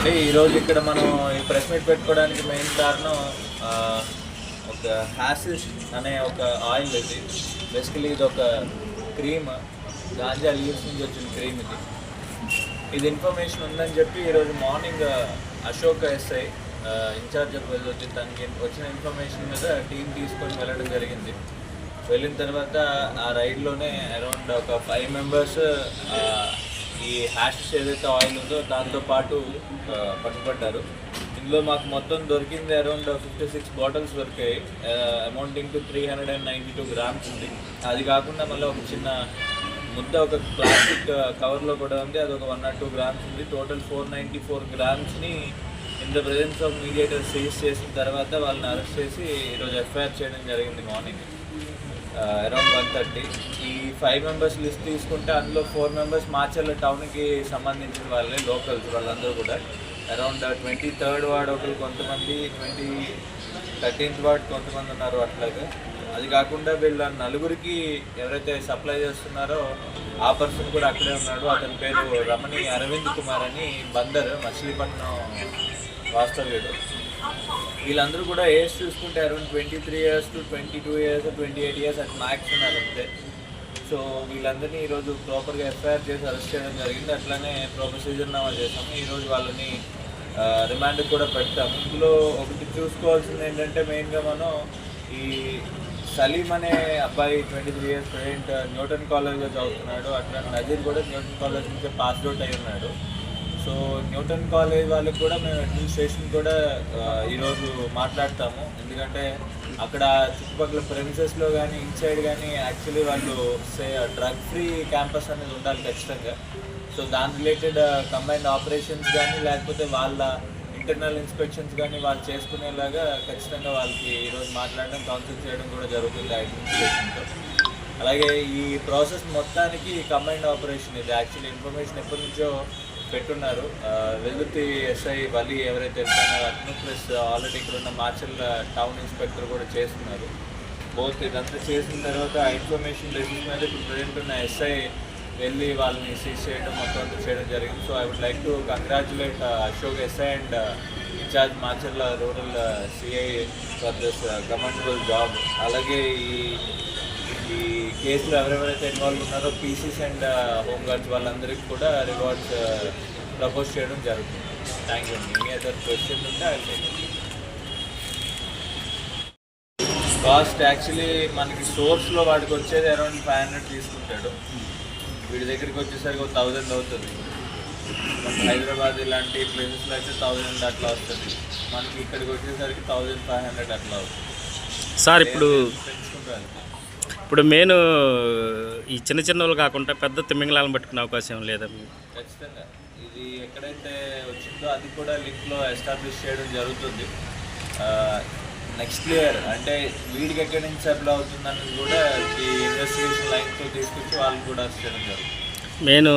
అంటే ఈరోజు ఇక్కడ మనం ఈ ప్రెస్ మీట్ పెట్టుకోవడానికి మెయిన్ కారణం ఒక హ్యాసిస్ అనే ఒక ఆయిల్ ఇది. బేసికలీ ఇది ఒక క్రీమ్ గాంజా లీవ్స్ నుంచి వచ్చిన క్రీమ్ ఇది. ఇది ఇన్ఫర్మేషన్ ఉందని చెప్పి ఈరోజు morning Ashok SI incharge of వచ్చి తనకి వచ్చిన ఇన్ఫర్మేషన్ మీద టీం తీసుకొని వెళ్ళడం జరిగింది. వెళ్ళిన తర్వాత ఆ రైడ్లోనే అరౌండ్ ఒక ఫైవ్ మెంబర్స్ ఈ హ్యాష్ ఏదైతే ఆయిల్ ఉందో దాంతో పాటు పట్టుబడ్డారు. ఇందులో మాకు మొత్తం దొరికింది అరౌండ్ ఫిఫ్టీ సిక్స్ బాటిల్స్ దొరికాయి. Amounting to three hundred and ninety two grams ఉంది. అది కాకుండా మళ్ళీ ఒక చిన్న ముద్ద ఒక ప్లాస్టిక్ కవర్లో కూడా ఉంది. అది ఒక వన్ నాట్ టూ గ్రామ్స్ ఉంది. Total four ninety four గ్రామ్స్ని in the presence of mediator seize చేసిన తర్వాత వాళ్ళని అరెస్ట్ చేసి ఈరోజు ఎఫ్ఐఆర్ చేయడం జరిగింది మార్నింగ్. అరౌండ్ వన్ థర్టీ ఈ ఫైవ్ మెంబర్స్ లిస్ట్ తీసుకుంటే అందులో ఫోర్ మెంబర్స్ మాచర్ల టౌన్కి సంబంధించిన వాళ్ళే లోకల్స్ వాళ్ళందరూ కూడా. అరౌండ్ ట్వంటీ థర్డ్ వార్డ్ ఒకరు కొంతమంది ట్వంటీ థర్టీన్త్ వార్డ్ కొంతమంది ఉన్నారు అట్లాగే. అది కాకుండా వీళ్ళ నలుగురికి ఎవరైతే సప్లై చేస్తున్నారో ఆ పర్సన్ కూడా అక్కడే ఉన్నాడు. అతని పేరు రమణి అరవింద్ కుమార్ అని బందర్ మచిలీపట్నం వాస్తవ్యుడు. వీళ్ళందరూ కూడా ఏజ్ చూసుకుంటే around twenty three years to twenty two years twenty eight years at max ఉన్నారు అంతే. సో వీళ్ళందరినీ ఈరోజు ప్రాపర్గా ఎఫ్ఐఆర్ చేసి అరెస్ట్ చేయడం జరిగింది. అట్లానే ప్రాపర్ సీజర్నామా చేసాము. ఈరోజు వాళ్ళని రిమాండ్ కూడా పెడతాము. ఇందులో ఒకటి చూసుకోవాల్సింది ఏంటంటే మెయిన్గా మనం ఈ సలీం అనే అబ్బాయి twenty three years present Newton కాలేజ్లో చదువుతున్నాడు. అట్లా నజీర్ కూడా న్యూటన్ కాలేజ్ నుంచి పాస్ అవుట్ అయి ఉన్నాడు. సో న్యూటన్ కాలేజ్ వాళ్ళకి కూడా మేము అడ్మినిస్ట్రేషన్ కూడా ఈరోజు మాట్లాడతాము. ఎందుకంటే అక్కడ చుట్టుపక్కల ప్రెమిసెస్లో కానీ ఇన్సైడ్ కానీ యాక్చువల్లీ వాళ్ళు సే డ్రగ్ ఫ్రీ క్యాంపస్ అనేది ఉండాలి ఖచ్చితంగా. సో దాని రిలేటెడ్ కంబైన్డ్ ఆపరేషన్స్ కానీ లేకపోతే వాళ్ళ ఇంటర్నల్ ఇన్స్పెక్షన్స్ కానీ వాళ్ళు చేసుకునేలాగా ఖచ్చితంగా వాళ్ళకి ఈరోజు మాట్లాడడం కౌన్సిల్ చేయడం కూడా జరుగుతుంది అడ్మినిస్ట్రేషన్తో అలాగే ఈ ప్రాసెస్ మొత్తానికి కంబైన్డ్ ఆపరేషన్ ఇది. యాక్చువల్లీ ఇన్ఫర్మేషన్ ఎప్పటి నుంచో పెట్టున్నారు. ఆ, ఎస్ఐ వలి ఎవరైతే వెళ్తున్నారో అతను ప్లస్ ఆల్రెడీ ఇక్కడ ఉన్న మార్చల్ టౌన్ ఇన్స్పెక్టర్ కూడా చేస్తున్నారు. బోత్ ఇదంతా చేసిన తర్వాత ఆ ఇన్ఫర్మేషన్ బేసిస్ మీద ఇప్పుడు ప్రజెంట్ ఉన్న ఎస్ఐ వెళ్ళి వాళ్ళని సీజ్ చేయడం మొత్తం అంతా చేయడం జరిగింది. So I would like to congratulate Ashok SI and incharge Macherla rural CI for this commendable job. అలాగే ఈ ఈ కేసులో ఎవరెవరైతే ఇన్వాల్వ్ ఉన్నారో పీసీస్ అండ్ హోమ్ గార్డ్స్ వాళ్ళందరికీ కూడా రివార్డ్స్ ప్రపోజ్ చేయడం జరుగుతుంది. థ్యాంక్ యూ అండి ఎనీ అదర్ క్వశ్చన్ ఉంటే ఐ కాస్ట్ యాక్చువల్లీ మనకి సోర్స్లో వాడికి వచ్చేది అరౌండ్ ఫైవ్ హండ్రెడ్ తీసుకుంటాడు. వీడి దగ్గరికి వచ్చేసరికి ఒక థౌజండ్ అవుతుంది. మనకి హైదరాబాద్ ఇలాంటి ప్లేసెస్లో అయితే థౌజండ్ అట్లా వస్తుంది. మనకి ఇక్కడికి వచ్చేసరికి థౌజండ్ ఫైవ్ హండ్రెడ్ అట్లా అవుతుంది. సార్ ఇప్పుడు ఇప్పుడు మెయిన్ ఈ చిన్న చిన్న వాళ్ళు కాకుండా పెద్ద తిమ్మింగళాలను పట్టుకునే అవకాశం లేదా? ఖచ్చితంగా. ఇది ఎక్కడైతే వచ్చిందో అది కూడా లింక్లో ఎస్టాబ్లిష్ చేయడం జరుగుతుంది. నెక్స్ట్ ఇయర్ అంటే వీడికి ఎక్కడి నుంచి సప్లై అవుతుంది అన్నది కూడా ఈ ఇన్వెస్టిగేషన్ లైన్తో తీసుకొచ్చి వాళ్ళు కూడా చేయడం జరుగుతుంది. మెయిన్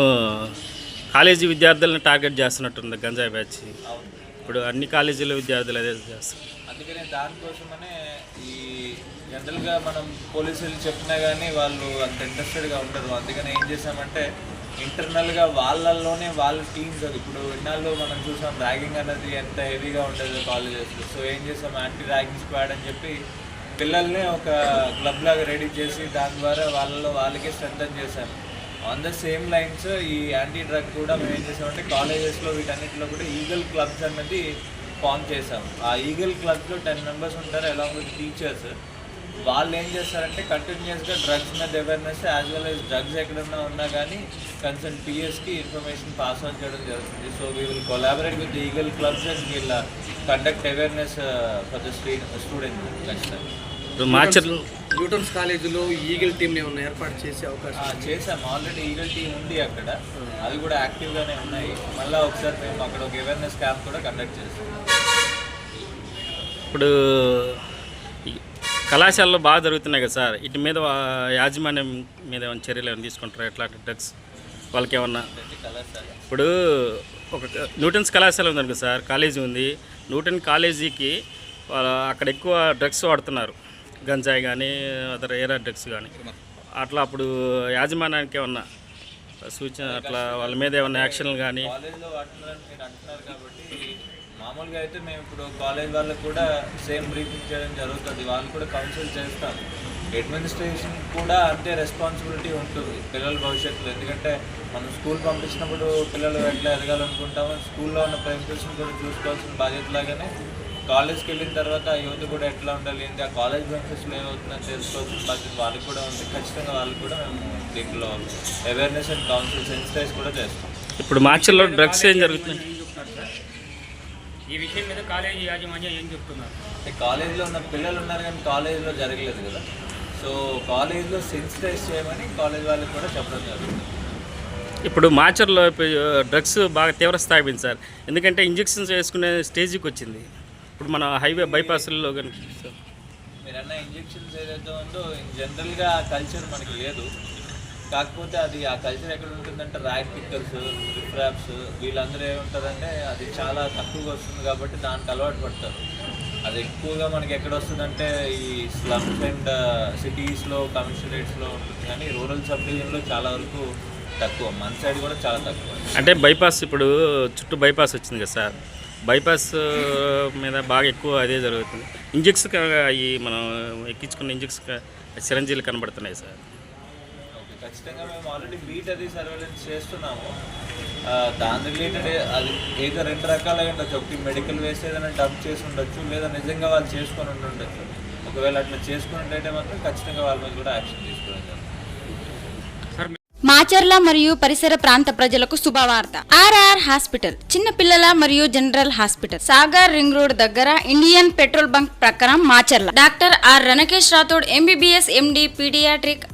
కాలేజీ విద్యార్థులను టార్గెట్ చేస్తున్నట్టుంది గంజాయి బ్యాచ్. ఇప్పుడు అన్ని కాలేజీల విద్యార్థులు అదే చేస్తారు అందుకనే దానికోసమనే ఈ జనరల్గా మనం పోలీసులు చెప్పినా కానీ వాళ్ళు అంత ఇంట్రెస్టెడ్గా ఉండరు. అందుకని ఏం చేసామంటే ఇంటర్నల్గా వాళ్ళల్లోనే వాళ్ళ టీమ్స్ అది. ఇప్పుడు ఇన్నాళ్ళు మనం చూసాం ర్యాగింగ్ అనేది ఎంత హెవీగా ఉండేది కాలేజెస్లో సో ఏం చేసాం యాంటీ ర్యాగింగ్ స్క్వాడ్ అని చెప్పి పిల్లల్ని ఒక క్లబ్ లాగా రెడీ చేసి దాని ద్వారా వాళ్ళలో వాళ్ళకే స్ట్రెంథన్ చేశాం. ఆన్ ద సేమ్ లైన్స్ ఈ యాంటీ డ్రగ్ కూడా మేము ఏం చేసామంటే కాలేజెస్లో వీటన్నిటిలో కూడా ఈగల్ క్లబ్స్ అనేది ఫామ్ చేసాం ఆ ఈగల్ క్లబ్లో టెన్ మెంబర్స్ ఉంటారు అలాంగ్ విత్ టీచర్స్. వాళ్ళు ఏం చేస్తారంటే కంటిన్యూస్గా డ్రగ్స్ మీద awareness as well as drugs ఎక్కడన్నా ఉన్నా కానీ కన్సర్న్ పిఎస్కి ఇన్ఫర్మేషన్ పాస్ ఆన్ చేయడం జరుగుతుంది. So we will collaborate with eagle clubs and వీళ్ళ conduct awareness for the student ఖచ్చితంగా మాచర్లు న్యూటన్స్ కాలేజీలో ఈగిల్ టీంని ఏమన్నా ఏర్పాటు చేసే అవకాశం చేసాం. ఆల్రెడీ ఈగల్ టీం ఉంది అక్కడ. అవి కూడా యాక్టివ్గానే ఉన్నాయి. మళ్ళీ ఒకసారి మేము అక్కడ ఒక అవేర్నెస్ క్యాంప్ కూడా కండక్ట్ చేస్తాం. ఇప్పుడు కళాశాలలో బాగా జరుగుతున్నాయి కదా సార్. ఇటు మీద యాజమాన్యం మీద ఏమైనా చర్యలు ఏమైనా తీసుకుంటారా? ఎట్లాంటి డ్రగ్స్ వాళ్ళకి ఏమన్నా? ఇప్పుడు ఒక న్యూటన్స్ కళాశాల ఉంది అనుకో సార్ కాలేజీ ఉంది. న్యూటన్ కాలేజీకి వాళ్ళ అక్కడ ఎక్కువ డ్రగ్స్ వాడుతున్నారు. గంజాయి కానీ అదర్ ఏరా డ్రగ్స్ కానీ అట్లా అప్పుడు యాజమాన్యానికి ఏమన్నా సూచన అట్లా వాళ్ళ మీద ఏమైనా యాక్షన్లు కానీ మామూలుగా అయితే మేము ఇప్పుడు కాలేజ్ వాళ్ళకి కూడా సేమ్ బ్రీఫింగ్ చేయడం జరుగుతుంది. వాళ్ళు కూడా కౌన్సిల్ చేస్తాం అడ్మినిస్ట్రేషన్ కూడా అంతే రెస్పాన్సిబిలిటీ ఉంటుంది పిల్లల భవిష్యత్తులో. ఎందుకంటే మనం స్కూల్ పంపించినప్పుడు పిల్లలు ఎట్లా ఎదగాలనుకుంటామో స్కూల్లో ఉన్న ప్రిన్సిపల్స్ని కూడా చూసుకోవాల్సిన బాధ్యత లాగానే కాలేజ్కి వెళ్ళిన తర్వాత యువత కూడా ఎట్లా ఉండాలి ఏంటి ఆ కాలేజ్ బెనిఫిట్స్లో ఏమవుతుందని తెలుసుకోవాల్సిన బాధ్యత వాళ్ళకి కూడా ఉంది. ఖచ్చితంగా వాళ్ళు కూడా మేము దీంట్లో అవేర్నెస్ అండ్ కౌన్సిల్ సెన్సిటైజ్ కూడా చేస్తాం. ఇప్పుడు మార్చిలో డ్రగ్స్ ఏం జరుగుతుంది ఈ విషయం మీద కాలేజీ యాజమాన్యం ఏం చెప్తున్నారు? అంటే కాలేజీలో ఉన్న పిల్లలు ఉన్నారు కానీ కాలేజీలో జరగలేదు కదా. సో కాలేజీలో సెన్సిటైజ్ చేయమని కాలేజ్ వాళ్ళకి కూడా చెప్పడం జరుగుతుంది. ఇప్పుడు మాచర్లో డ్రగ్స్ బాగా తీవ్ర స్థాయి పోయింది సార్. ఎందుకంటే ఇంజెక్షన్స్ వేసుకునే స్టేజ్కి వచ్చింది. ఇప్పుడు మన హైవే బైపాస్లో కనుక మీరు అన్న ఇంజెక్షన్స్ ఏదైతే ఉందో జనరల్గా కల్చర్ మనకి లేదు. కాకపోతే అది ఆ కల్చర్ ఎక్కడ ఉంటుందంటే ర్యాక్ పిక్కర్స్ రిఫ్రాప్స్ వీళ్ళందరూ ఏముంటారంటే అది చాలా తక్కువగా వస్తుంది కాబట్టి దానికి అలవాటు పడతారు. అది ఎక్కువగా మనకి ఎక్కడ వస్తుందంటే ఈ స్లమ్స్ అండ్ సిటీస్లో కమిషనరేట్స్లో ఉంటుంది. కానీ రూరల్ సబ్ డివిజన్లో చాలా వరకు తక్కువ. మన సైడ్ కూడా చాలా తక్కువ. అంటే బైపాస్ ఇప్పుడు చుట్టూ బైపాస్ వచ్చింది కదా సార్. బైపాస్ uh, మీద బాగా ఎక్కువ అదే జరుగుతుంది. ఇంజెక్స్ అవి మనం ఎక్కించుకున్న ఇంజెక్ట్స్ సిరంజీలు కనబడుతున్నాయి సార్. ఖచ్చితంగా మేము ఆల్రెడీ బీట్ అది సర్వేలెన్స్ చేస్తున్నాము. దాని రిలేటెడ్ అది ఏదో రెండు రకాలుగా ఉండొచ్చు. ఒకటి మెడికల్ వేస్ట్ ఏదైనా డబ్ చేసి ఉండొచ్చు లేదా నిజంగా వాళ్ళు చేసుకొని ఉండి ఉండొచ్చు. ఒకవేళ అట్లా చేసుకున్నట్టయితే మాత్రం ఖచ్చితంగా వాళ్ళ మీద కూడా యాక్షన్ తీసుకోవడం జరుగుతుంది. మాచర్ల మరియు పరిసర ప్రాంత ప్రజలకు శుభవార్త. ఆర్ఆర్ హాస్పిటల్ చిన్న పిల్లల మరియు general hospital. Sagar ring road దగ్గర ఇండియన్ పెట్రోల్ బంక్ ప్రకారం Macherla. Doctor R Ranakesh Rathod MBBS MD paediatric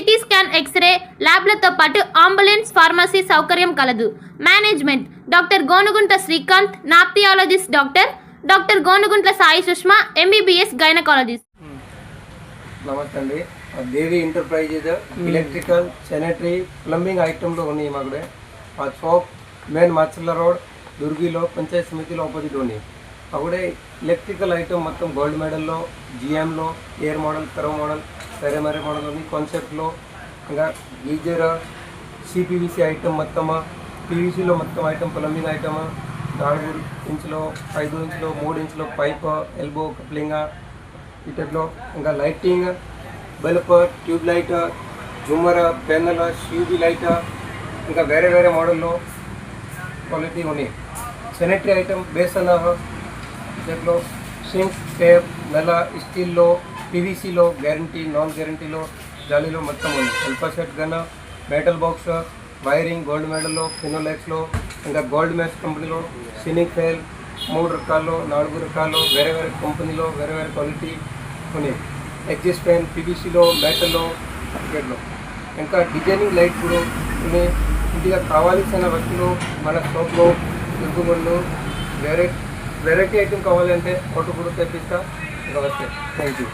CT scan x ray ల్యాబ్లతో పాటు అంబులెన్స్ ఫార్మసీ సౌకర్యం కలదు. Management doctor Gonugunta Srikanth nephrologist doctor doctor Gonuguntla Sai Sushma MBBS gynaecologist. నమస్తే అండి. Devi enterprises electrical sanitary plumbing ఐటెంలో ఉన్నాయి మా కూడా ఆ shop main Macherla road దుర్గిలో పంచాయత్ సమితిలో ఆపోజిట్ ఉన్నాయి అప్పుడే ఎలక్ట్రికల్ ఐటమ్ మొత్తం గోల్డ్ మెడల్లో జిఎంలో ఎయిర్ మోడల్ కరో మోడల్ వేరే వేరే మోడల్ ఉంది కాన్సెప్ట్లో ఇంకా గీజర్ సిపివిసి ఐటమ్ మొత్తమా? పీవీసీలో మొత్తం ఐటమ్ ప్లంబింగ్ ఐటమ్ నాలుగు ఇంచులో ఐదు ఇంచులో మూడు ఇంచులో పైప్ ఎల్బో కప్లింగ్ వీటిలో ఇంకా లైటింగ్ బల్బ్ ట్యూబ్ లైట్ జుమ్మర్ పెన్నల షూబీ లైట్ ఇంకా వేరే వేరే మోడల్లో క్వాలిటీ ఉన్నాయి. సెనిటరీ ఐటమ్ బేసన్ దీంట్లో సింక్ టేప్ నెల స్టీల్లో పీవీసీలో గ్యారంటీ నాన్ గ్యారంటీలో జాలీలో మొత్తం ఉంది. Alpha set gun metal box wiring gold మెడల్లో ఫినోలెక్స్లో ఇంకా గోల్డ్ మ్యాచ్ కంపెనీలో సినిక్ ఫెయిల్ మూడు రకాల్లో నాలుగు రకాల్లో వేరే వేరే కంపెనీలో వేరే వేరే క్వాలిటీ ఉన్నాయి. ఎగ్జిస్ పెన్ పీవీసీలో మెటల్లో మార్కెట్లో ఇంకా డిజైనింగ్ లైట్ కూడా ఉన్నాయి. ఇంటిగా కావాల్సిన వస్తువులు మన షాప్లో ఎరుగుబండ్లు వెరైటీ వెరైటీ ఐటెం కావాలంటే ఫోటో కూడా తెప్పిస్తా. వస్తే. Thank you